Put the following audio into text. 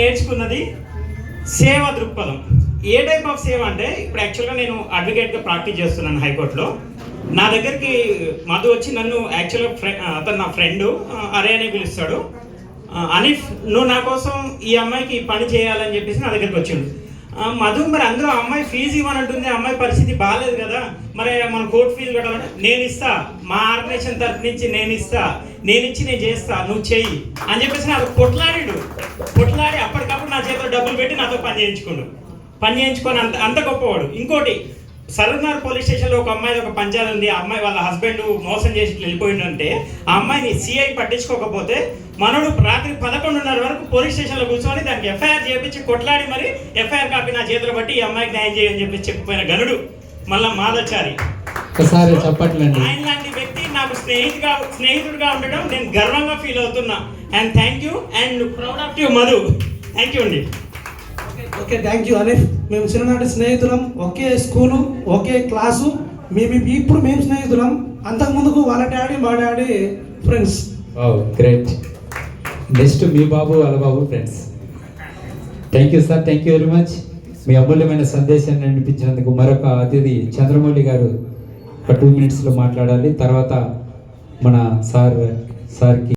నేర్చుకున్నది సేవ దృక్పథం. ఏ టైప్ ఆఫ్ సేవ అంటే ఇప్పుడు యాక్చువల్గా నేను అడ్వకేట్గా ప్రాక్టీస్ చేస్తున్నాను హైకోర్టులో. నా దగ్గరికి మధు వచ్చి నన్ను యాక్చువల్గా ఫ్రె అతను నా ఫ్రెండ్ అరే అని పిలుస్తాడు. అనిఫ్ నువ్వు నా కోసం ఈ అమ్మాయికి పని చేయాలని చెప్పేసి నా దగ్గరికి వచ్చిండు. మధు మరి అందరూ అమ్మాయి ఫీజు ఇవ్వనంటుంది ఆ అమ్మాయి పరిస్థితి బాగాలేదు కదా. మరి మన కోర్టు ఫీజు కట్టాలంటే నేను ఇస్తా మా ఆర్గనైజేషన్ తరఫు నుంచి నేను ఇస్తా నేను ఇచ్చి నేను చేస్తా నువ్వు చెయ్యి అని చెప్పేసి నాకు కొట్లాడాడు. కొట్లాడి పెట్టి నాతో పని చేయించుకోండు. పని చేయించుకొని అంత అంత గొప్పవాడు. ఇంకోటి సరూర్నగర్ పోలీస్ స్టేషన్లో ఒక అమ్మాయి ఒక పంచాయతీ ఉంది ఆ అమ్మాయి వాళ్ళ హస్బెండ్ మోసం చేసి వెళ్ళిపోయిందంటే ఆ అమ్మాయిని సిఐ పట్టించుకోకపోతే మనోడు రాత్రి పదకొండున్నర వరకు పోలీస్ స్టేషన్లో కూర్చొని దానికి ఎఫ్ఐఆర్ చేయించి కొట్లాడి మరి ఎఫ్ఐఆర్ కాపీ నా చేతిలో బట్టి ఈ అమ్మాయికి న్యాయం చేయని చెప్పి చెప్పిపోయిన గనుడు మళ్ళా మాదచారి. ఆయన లాంటి వ్యక్తి నాకు స్నేహితుగా స్నేహితుడిగా ఉండడం నేను గర్వంగా ఫీల్ అవుతున్నా. And thank you and proud of you Madhu. Thank you అండి. ఓకే థ్యాంక్ యూ అనిఫ్ మేము చిన్ననాటి స్నేహితులం ఒకే స్కూలు ఒకే క్లాసు. మేము ఇప్పుడు మేము స్నేహితులం. అంతకు ముందుకు వాళ్ళ డాడీ మా డాడీ ఫ్రెండ్స్ గ్రేట్ నెక్స్ట్ మీ బాబు వాళ్ళ బాబు friends thank you sir thank you very much మీ అమూల్యమైన సందేశాన్ని వినిపించినందుకు మరొక అతిథి చంద్రమౌళి గారు ఒక టూ మినిట్స్లో మాట్లాడాలి. తర్వాత మన సార్ సార్కి